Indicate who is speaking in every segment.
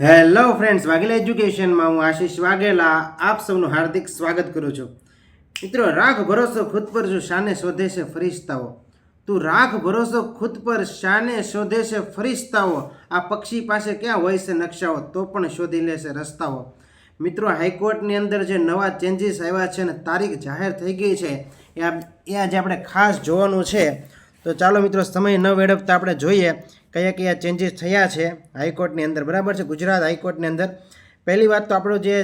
Speaker 1: Hello friends Vaghela એજ્યુકેશનમાં હું આશીષ વાઘેલા આપ સૌનું હાર્દિક સ્વાગત કરું છું. મિત્રો રાખ ભરોસો ખુદ પર જો શાને શોધે છે ફરિશ્તાઓ તું રાખ ભરોસો ખુદ પર શાને શોધે છે ફરિશ્તાઓ આ પક્ષી પાસે ક્યાં હોય છે નકશાઓ, તો પણ શોધી લેશે રસ્તાઓ. મિત્રો, હાઈકોર્ટની અંદર જે નવા ચેન્જીસ આવ્યા છે અને તારીખ જાહેર થઈ ગઈ છે. એ આજે આપણે ખાસ જોવાનું છે. તો ચાલો મિત્રો, સમય ન વેડફતા આપણે જોઈએ કયા કયા ચેન્જીસ થયા છે હાઈકોર્ટની અંદર. બરાબર છે? ગુજરાત હાઈકોર્ટની અંદર. પહેલી વાત તો આપણો જે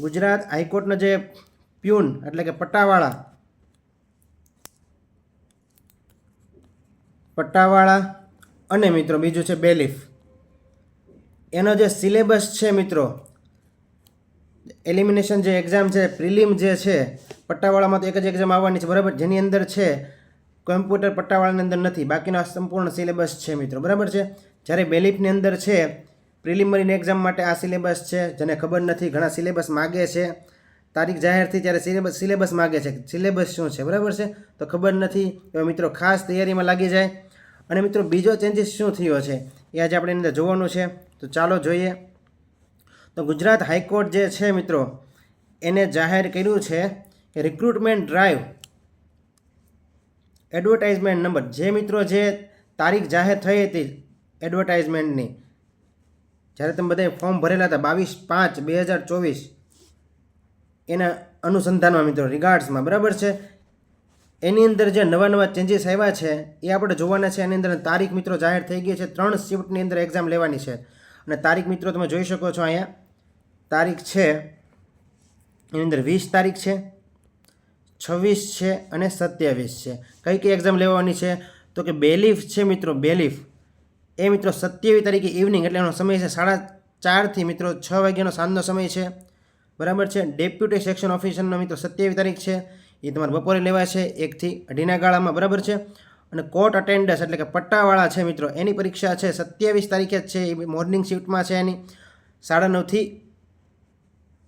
Speaker 1: ગુજરાત હાઈકોર્ટનો જે પ્યુન એટલે કે પટ્ટાવાળા પટ્ટાવાળા અને મિત્રો બીજું છે બેલીફ. એનો જે સિલેબસ છે મિત્રો, એલિમિનેશન જે એક્ઝામ છે, પ્રિલિમ જે છે, પટ્ટાવાળામાં તો એક જ એક્ઝામ આવવાની છે. બરાબર? જેની અંદર છે કોમ્પ્યુટર પટ્ટાવાળાની અંદર નથી. બાકીનો સંપૂર્ણ સિલેબસ છે મિત્રો. બરાબર છે? જ્યારે બેલિફની અંદર છે, પ્રિલિમરીની એક્ઝામ માટે આ સિલેબસ છે, જેને ખબર નથી, ઘણા સિલેબસ માગે છે. તારીખ જાહેરથી જ્યારે સિલેબસ સિલેબસ માગે છે. સિલેબસ શું છે? બરાબર છે? તો ખબર નથી. એવા મિત્રો ખાસ તૈયારીમાં લાગી જાય. અને મિત્રો બીજો ચેન્જીસ શું થયો છે? એ આજે આપણે અંદર જોવાનું છે. તો ચાલો જોઈએ. તો ગુજરાત હાઈકોર્ટ જે છે મિત્રો, એને જાહેર કર્યું છે કે રિક્રુટમેન્ટ ડ્રાઈવ એડવર્ટાઇઝમેન્ટ નંબર. જે મિત્રો જે તારીખ જાહેર થઈ હતી એડવર્ટાઇઝમેન્ટની, જ્યારે તમે બધાએ ફોર્મ ભરેલા હતા બાવીસ પાંચ બે હજાર ચોવીસ, એના અનુસંધાનમાં મિત્રો રિગાર્ડ્સમાં બરાબર છે? એની અંદર જે નવા નવા ચેન્જીસ આવ્યા છે, એ આપણે જોવાના છે. એની અંદર તારીખ મિત્રો જાહેર થઈ ગઈ છે. ત્રણ શિફ્ટની અંદર એક્ઝામ લેવાની છે. અને તારીખ મિત્રો તમે જોઈ શકો છો અહીંયા. તારીખ છે, એની અંદર વીસ તારીખ છે. છવ્વીસ છે અને સત્યાવીસ છે. કઈ કઈ એક્ઝામ લેવાની છે? તો કે બેલીફ છે મિત્રો, બેલીફ. એ મિત્રો સત્યાવીસ તારીખે ઇવનિંગ એટલે એનો સમય છે સાડા ચારથી મિત્રો છ વાગ્યાનો સાંજનો સમય છે. બરાબર છે? ડેપ્યુટી સેક્શન ઓફિસરનો મિત્રો સત્યાવીસ તારીખ છે. એ તમારે બપોરે લેવા છે એકથી અઢીના ગાળામાં, બરાબર છે? અને કોર્ટ અટેન્ડન્સ એટલે કે પટ્ટાવાળા છે મિત્રો, એની પરીક્ષા છે સત્યાવીસ તારીખે જ છે, એ મોર્નિંગ શિફ્ટમાં છે એની. સાડા નવથી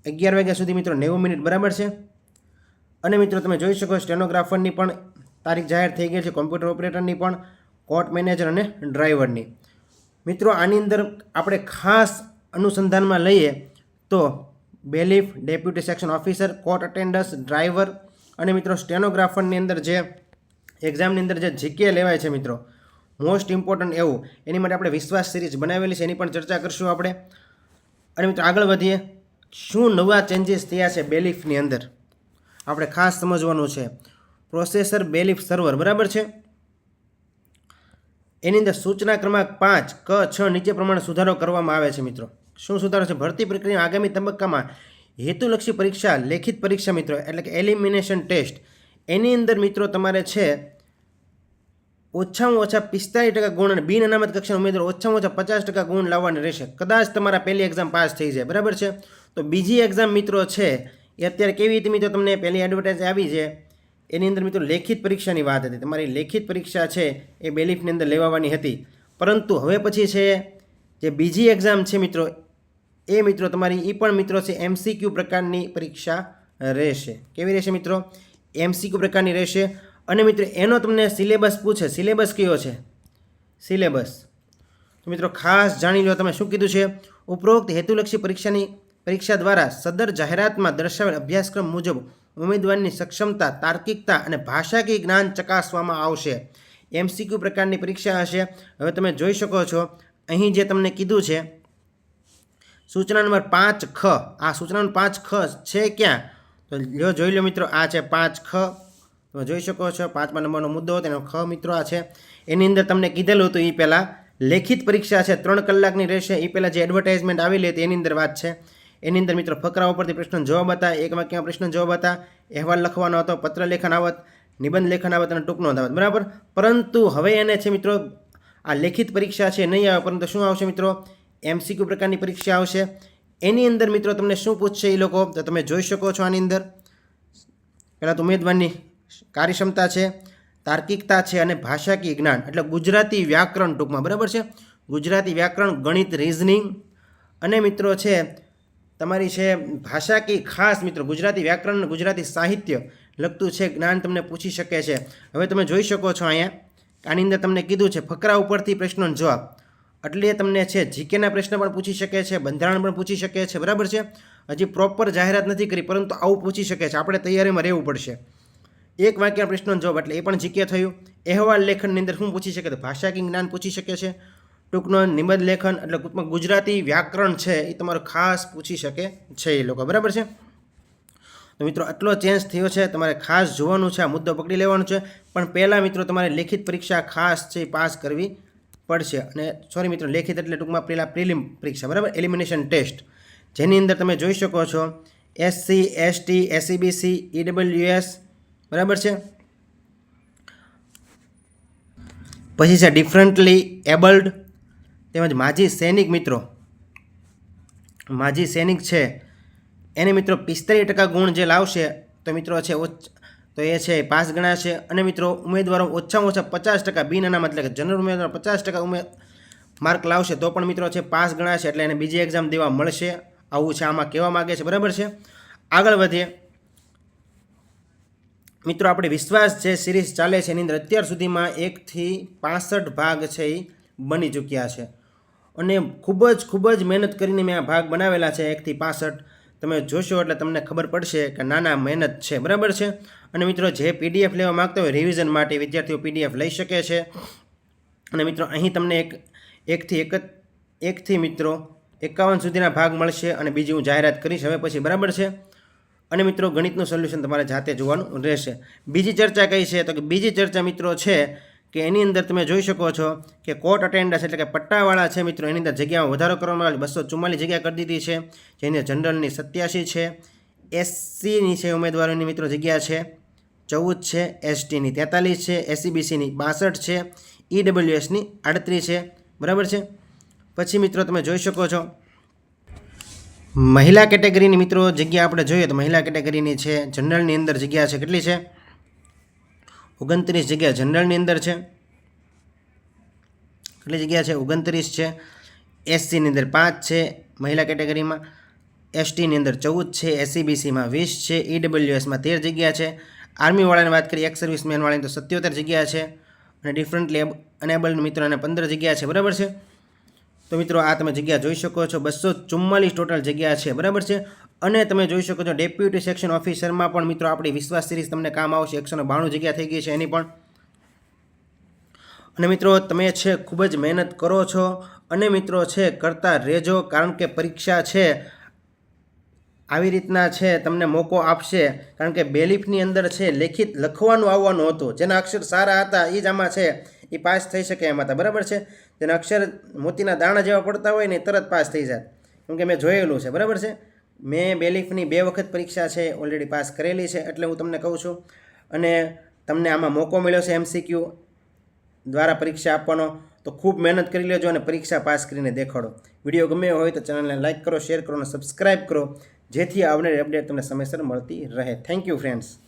Speaker 1: અગિયાર વાગ્યા સુધી મિત્રો નેવું મિનિટ, બરાબર છે? અને મિત્રો, તમે જોઈ શકો સ્ટેનોગ્રાફરની પણ તારીખ જાહેર થઈ ગઈ છે, કોમ્પ્યુટર ઓપરેટરની પણ, કોર્ટ મેનેજર અને ડ્રાઈવરની. મિત્રો, આની અંદર આપણે ખાસ અનુસંધાનમાં લઈએ તો bailiff, deputy section officer, court attendance, driver અને મિત્રો, સ્ટેનોગ્રાફરની અંદર જે એક્ઝામની અંદર જે જીકે લેવાય છે મિત્રો, મોસ્ટ ઇમ્પોર્ટન્ટ એવું. એની માટે આપણે વિશ્વાસ સિરીઝ બનાવેલી છે, એની પણ ચર્ચા કરશું આપણે. અને મિત્રો, આગળ વધીએ. શું નવા ચેન્જીસ થયા છે બેલીફની અંદર? આપણે ખાસ સમજવાનું છે. પ્રોસેસર બેલીફ સર્વર, બરાબર છે? એની અંદર સૂચના ક્રમાંક પાંચ, ક, છ નીચે પ્રમાણે સુધારો કરવામાં આવે છે મિત્રો. શું સુધારો છે? ભરતી પ્રક્રિયા આગામી તબક્કામાં હેતુલક્ષી પરીક્ષા, લેખિત પરીક્ષા મિત્રો, એટલે કે એલિમિનેશન ટેસ્ટ એની અંદર મિત્રો તમારે છે ઓછામાં ઓછા પિસ્તાલીસ ટકા ગુણ અને બિન અનામત કક્ષાના ઉમેદવારો ઓછામાં ઓછા પચાસ ટકા ગુણ લાવવાના રહેશે. કદાચ તમારા પહેલી એક્ઝામ પાસ થઈ જાય, બરાબર છે? તો બીજી એક્ઝામ મિત્રો છે એ અત્યારે કેવી રીતે મિત્રો તમને પહેલી એડવર્ટાઇઝ આવી છે? એની અંદર મિત્રો લેખિત પરીક્ષાની વાત હતી. તમારી લેખિત પરીક્ષા છે એ બેલીફની અંદર લેવાની હતી. પરંતુ હવે પછી છે જે બીજી એક્ઝામ છે મિત્રો, એ મિત્રો તમારી એ પણ મિત્રો છે એમસીક્યુ પ્રકારની પરીક્ષા રહેશે. કેવી રહેશે મિત્રો? એમસીક્યુ પ્રકારની રહેશે. અને મિત્રો એનો તમને સિલેબસ પૂછે. સિલેબસ કયો છે? સિલેબસ. તો મિત્રો ખાસ જાણી લો તમે શું કીધું છે? ઉપરોક્ત હેતુલક્ષી પરીક્ષાની પરીક્ષા દ્વારા સદર જાહેરાતમાં દર્શાવેલ અભ્યાસક્રમ મુજબ ઉમેદવારની સક્ષમતા, તાર્કિકતા અને ભાષાકીય જ્ઞાન ચકાસવામાં આવશે. એમસીક્યુ પ્રકારની પરીક્ષા હશે. હવે તમે જોઈ શકો છો, અહીં જે તમને કીધું છે, સૂચના નંબર પાંચ ખ. આ સૂચના નંબર પાંચ ખ છે ક્યાં? તો લ્યો, જોઈ લો મિત્રો, આ છે પાંચ ખ. તમે જોઈ શકો છો, પાંચમા નંબરનો મુદ્દો, તેનો ખ મિત્રો આ છે. એની અંદર તમને કીધેલું હતું એ પહેલાં, લેખિત પરીક્ષા છે, ત્રણ કલાકની રહેશે. એ પહેલાં જે એડવર્ટાઇઝમેન્ટ આવેલી હતી, એની અંદર વાત છે. એની અંદર મિત્રો ફકરા ઉપરથી પ્રશ્ન જવાબ હતા. એક વાક્યમાં પ્રશ્ન જવાબ હતા. અહેવાલ લખવાનો હતો, પત્ર લેખન આવત, નિબંધ લેખન આવત અને ટૂંકનો આવત. બરાબર? પરંતુ હવે એને છે મિત્રો, આ લેખિત પરીક્ષા છે, નહીં આવે, પરંતુ શું આવશે મિત્રો? એમસીક્યુ પ્રકારની પરીક્ષા આવશે. એની અંદર મિત્રો તમને શું પૂછશે એ લોકો? તો તમે જોઈ શકો છો આની અંદર. પહેલાં તો ઉમેદવારની કાર્યક્ષમતા છે, તાર્કિકતા છે અને ભાષાકીય જ્ઞાન. એટલે ગુજરાતી વ્યાકરણ ટૂંકમાં. બરાબર છે? ગુજરાતી વ્યાકરણ, ગણિત રિઝનિંગ અને મિત્રો છે તમારી છે ભાષા કી ખાસ મિત્રો, ગુજરાતી વ્યાકરણ ગુજરાતી સાહિત્ય લગતું છે જ્ઞાન તમને પૂછી શકે છે. હવે તમે જોઈ શકો છો અહીંયા, આની અંદર તમને કીધું છે, ફકરા ઉપરથી પ્રશ્નોનો જવાબ. એટલે તમને છે જીકેના પ્રશ્ન પણ પૂછી શકે છે, બંધારણ પણ પૂછી શકે છે, બરાબર છે? હજી પ્રોપર જાહેરાત નથી કરી, પરંતુ આવું પૂછી શકે છે. આપણે તૈયારીમાં રહેવું પડશે. એક વાક્યના પ્રશ્નનો જવાબ, એટલે એ પણ જીકે થયું. અહેવાલ લેખનની અંદર શું પૂછી શકે? તો ભાષા કે જ્ઞાન પૂછી શકે છે. ટૂંકનો નિબંધ લેખન એટલે ટૂંકમાં ગુજરાતી વ્યાકરણ છે એ તમારો ખાસ પૂછી શકે છે એ લોકો. બરાબર છે? તો મિત્રો, આટલો ચેન્જ થયો છે, તમારે ખાસ જોવાનું છે, આ મુદ્દો પકડી લેવાનો છે, પણ પહેલાં મિત્રો તમારે લેખિત પરીક્ષા ખાસ છે એ પાસ કરવી પડશે. અને સોરી મિત્રો, લેખિત એટલે ટૂંકમાં પહેલાં પ્રિલિમ પરીક્ષા, બરાબર? એલિમિનેશન ટેસ્ટ જેની અંદર તમે જોઈ શકો છો એસસી એસટી એસસીબીસી ઈડબ્લ્યુએસ બરાબર છે? પછી છે ડિફરન્ટલી એબલ્ડ તેમજ માજી સૈનિક મિત્રો, માજી સૈનિક છે, એને મિત્રો પિસ્તાલીસ ટકા ગુણ જે લાવશે, તો મિત્રો છે તો એ છે પાસ ગણાશે. અને મિત્રો ઉમેદવારો ઓછામાં ઓછા પચાસ ટકા બિન અનામત, એટલે કે જનરલ ઉમેદવાર પચાસ ટકા ઉમેદ માર્ક લાવશે, તો પણ મિત્રો છે પાસ ગણાશે, એટલે એને બીજી એક્ઝામ દેવા મળશે. આવું છે આમાં કહેવા માગે છે, બરાબર છે? આગળ વધીએ. મિત્રો આપણે વિશ્વાસ જે સિરીઝ ચાલે છે, એની અંદર અત્યાર સુધીમાં એકથી પાસઠ ભાગ છે એ બની ચૂક્યા છે. અને ખૂબ જ ખૂબ જ મહેનત કરીને મેં આ ભાગ બનાવેલા છે, એકથી પાસઠ. તમે જોશો એટલે તમને ખબર પડશે કે નાના મહેનત છે, બરાબર છે? અને મિત્રો, જે પીડીએફ લેવા માગતા હોય, રિવિઝન માટે વિદ્યાર્થીઓ પીડીએફ લઈ શકે છે. અને મિત્રો, અહીં તમને એક, એકથી એક, એકથી મિત્રો, એકાવન સુધીના ભાગ મળશે અને બીજી હું જાહેરાત કરીશ હવે પછી, બરાબર છે? અને મિત્રો, ગણિતનું સોલ્યુશન તમારે જાતે જોવાનું રહેશે. બીજી ચર્ચા કઈ છે? તો કે બીજી ચર્ચા મિત્રો છે કે એની અંદર તમે જોઈ શકો છો કે કોર્ટ અટેન્ડન્સ એટલે કે પટ્ટાવાળા છે મિત્રો, એની અંદર જગ્યામાં વધારો કરવામાં આવેલી બસો ચુમ્માલીસ જગ્યા કરી દીધી છે, જેની જનરલની સત્યાસી છે, એસસીની છે ઉમેદવારોની મિત્રો જગ્યા છે, ચૌદ છે એસટીની, તેતાલીસ છે એસસીબીસીની, બાસઠ છે ઈડબ્લ્યુએસની, આડત્રીસ છે. બરાબર છે? પછી મિત્રો તમે જોઈ શકો છો, મહિલા કેટેગરીની મિત્રો જગ્યા આપણે જોઈએ તો મહિલા કેટેગરીની છે જનરલની અંદર જગ્યા છે કેટલી છે? ઓગણત્રીસ જગ્યા જનરલની અંદર છે. કેટલી જગ્યા છે? ઓગણત્રીસ છે. એસસીની અંદર પાંચ છે મહિલા કેટેગરીમાં. એસટીની અંદર ચૌદ છે. એસસીબીસીમાં વીસ છે. ઈડબ્લ્યુએસમાં તેર જગ્યા છે. આર્મીવાળાની વાત કરીએ એક્સ સર્વિસમેનવાળાની તો સત્યોતેર જગ્યા છે. અને ડિફરન્ટલી અનેબલ્ડ મિત્રોને પંદર જગ્યા છે. બરાબર છે? તો મિત્રો આ તમે જગ્યા જોઈ શકો છો. બસો ચુમ્માલીસ ટોટલ જગ્યા છે. બરાબર છે? અને તમે જોઈ શકો છો ડેપ્યુટી સેક્શન ઓફિસરમાં પણ મિત્રો આપણી વિશ્વાસ સિરીઝ તમને કામ આવશે. એકસો બાણું જગ્યા થઈ ગઈ છે એની પણ. અને મિત્રો તમે છે ખૂબ જ મહેનત કરો છો. અને મિત્રો છે કરતા રહેજો કારણ કે પરીક્ષા છે. આવી રીતના છે તમને મોકો આપશે. કારણ કે બેલીફની અંદર છે લેખિત લખવાનું આવવાનું હતું. જેના અક્ષર સારા હતા એ જ આમાં છે. એ પાસ થઈ શકે એમાં હતા બરાબર છે? તેના અક્ષર મોતીના દાણા જેવા પડતા હોય ને તરત પાસ થઈ જાય. કેમ કે મેં જોયેલું છે, બરાબર છે? મેં બેલીફની બે વખત પરીક્ષા છે ઓલરેડી પાસ કરેલી છે, એટલે હું તમને કહું છું. અને તમને આમાં મોકો મળ્યો છે એમસીક્યુ દ્વારા પરીક્ષા આપવાનો, તો ખૂબ મહેનત કરી લેજો અને પરીક્ષા પાસ કરીને દેખાડો. વીડિયો ગમ્યો હોય તો ચેનલને લાઇક કરો, શેર કરો અને સબસ્ક્રાઈબ કરો. જેથી આવનારી અપડેટ તમને સમયસર મળતી રહે. Thank you friends